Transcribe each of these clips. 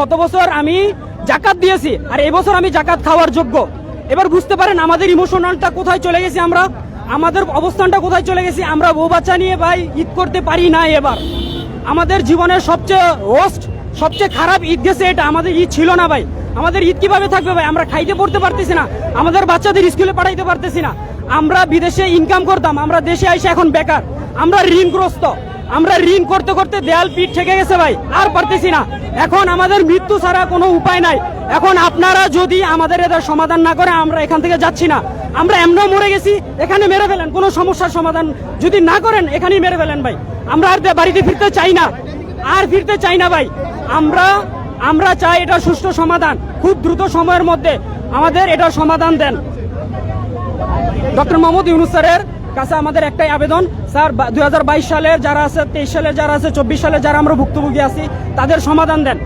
গত বছর আমি জাকাত দিয়েছি, আর এবছর আমি জাকাত খাওয়ার যোগ্য। এবার বুঝতে পারেন আমাদের ইমোশনালটা কোথায় চলে গেছি আমরা, আমাদের অবস্থানটা কোথায় চলে গেছি আমরা বউ বাচ্চা নিয়ে ভাই ঈদ করতে পারি না এবার। আমাদের জীবনের সবচেয়ে ওস্ট সবচেয়ে খারাপ ঈদ গেছে এটা, আমাদের ঈদ ছিল না ভাই। আমাদের ঈদ কীভাবে থাকবে ভাই? আমরা খাইতে পড়তে পারতেছি না, আমাদের বাচ্চাদের স্কুলে পাঠাইতে পারতেছি না। আমরা বিদেশে ইনকাম করতাম, আমরা দেশে এসে এখন বেকার, আমরা ঋণগ্রস্ত। আমরা ঋণ করতে করতে দেয়াল পিঠ ঠেকে গেছে ভাই, আর পারতেছি না। এখন আমাদের মৃত্যু ছাড়া কোনো উপায় নাই। এখন আপনারা যদি আমাদের এদের সমাধান না করে, আমরা এখান থেকে যাচ্ছি না। আমরা এমন মরে গেছি, এখানে মেরে ফেলেন, কোনো সমস্যার সমাধান যদি না করেন, এখানেই মেরে ফেলেন ভাই। আমরা আর বাড়িতে ফিরতে চাই না, আর ফিরতে চাই না ভাই। আমরা আমরা চাই এটা সুষ্ঠু সমাধান, খুব দ্রুত সময়ের মধ্যে আমাদের এটা সমাধান দেন। ডক্টর মোহাম্মদ ইউনুস কাছে আমাদের একটাই আবেদন। স্যার দুই সালে যারা আছে, তেইশ সালে যারা আছে, চব্বিশ সালে যারা আমরা ভুক্তভোগী আছি, তাদের সমাধান দেন।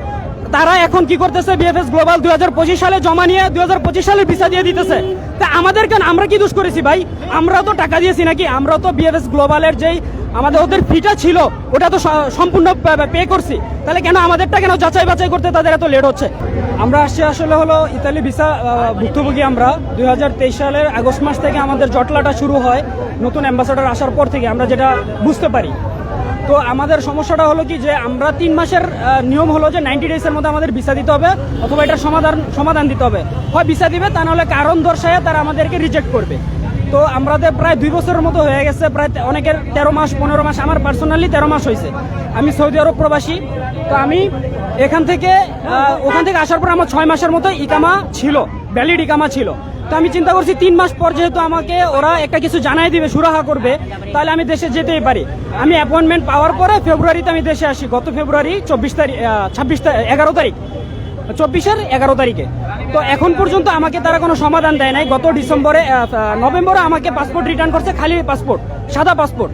তারা এখন কি করতেছে? বিএফএস গ্লোবাল দুই পঁচিশ সালে জমা নিয়ে দুই হাজার পঁচিশ সালে ভিসা দিয়ে দিতেছে। তা আমাদের কেন আমরা কি দোষ করেছি ভাই? আমরা তো টাকা দিয়েছি নাকি? আমরা তো বিএফএস গ্লোবালের যেই আমাদের ওদের ফিটা ছিল, ওটা তো সম্পূর্ণ পে করছি। তাহলে কেন আমাদেরটা কেন যাচাই বাছাই করতে তাদের এত লেট হচ্ছে? আমরা আসছি আসলে হলো ইতালি ভিসা ভুক্তভোগী আমরা। দু হাজার তেইশ সালের আগস্ট মাস থেকে আমাদের জটলাটা শুরু হয় নতুন অ্যাম্বাসাডার আসার পর থেকে, আমরা যেটা বুঝতে পারি। তো আমাদের সমস্যাটা হলো কি যে, আমরা তিন মাসের নিয়ম হলো যে নাইনটি ডেজের মধ্যে আমাদের ভিসা দিতে হবে, অথবা এটার সমাধান সমাধান দিতে হবে। হয় ভিসা দিবে, তা নাহলে কারণ দর্শায় তারা আমাদেরকে রিজেক্ট করবে। তো আমাদের প্রায় দুই বছরের মতো হয়ে গেছে, প্রায় অনেকের তেরো মাস, পনেরো মাস, আমার পার্সোনালি তেরো মাস হয়েছে। আমি সৌদি আরব প্রবাসী, তো আমি এখান থেকে ওখান থেকে আসার পর আমার ছয় মাসের মতো ইকামা ছিল ভ্যালিড ইকামা ছিল। তো আমি চিন্তা করছি তিন মাস পর যেহেতু আমাকে ওরা একটা কিছু জানাই দিবে, সুরাহা করবে, তাহলে আমি দেশে যেতেই পারি। আমি অ্যাপয়েন্টমেন্ট পাওয়ার পরে ফেব্রুয়ারিতে আমি দেশে আসি, গত ফেব্রুয়ারি চব্বিশ তারিখ ছাব্বিশ এগারো তারিখ। চব্বিশের এগারো তারিখে। তো এখন পর্যন্ত আমাকে তারা কোনো সমাধান দেয় নাই। গত ডিসেম্বরে নভেম্বরে আমাকে পাসপোর্ট রিটার্ন করছে, খালি পাসপোর্ট, সাদা পাসপোর্ট।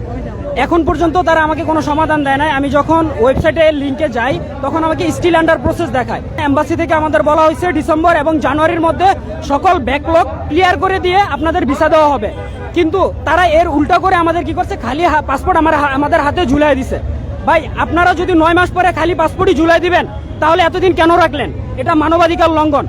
এখন পর্যন্ত তারা আমাকে কোনো সমাধান দেয় নাই। আমি যখন ওয়েবসাইটে লিঙ্কে যাই, তখন আমাকে স্টিল আন্ডার প্রসেস দেখায়। এম্বাসি থেকে আমাদের বলা হয়েছে, ডিসেম্বর এবং জানুয়ারির মধ্যে সকল ব্যাকলগ ক্লিয়ার করে দিয়ে আপনাদের ভিসা দেওয়া হবে। কিন্তু তারা এর উল্টা করে আমাদের কি করছে? খালি পাসপোর্ট আমার আমাদের হাতে ঝুলাই দিছে। ভাই, আপনারা যদি নয় মাস পরে খালি পাসপোর্টই ঝুলাই দিবেন, তাহলে এতদিন কেন রাখলেন? এটা মানবাধিকার লঙ্ঘন।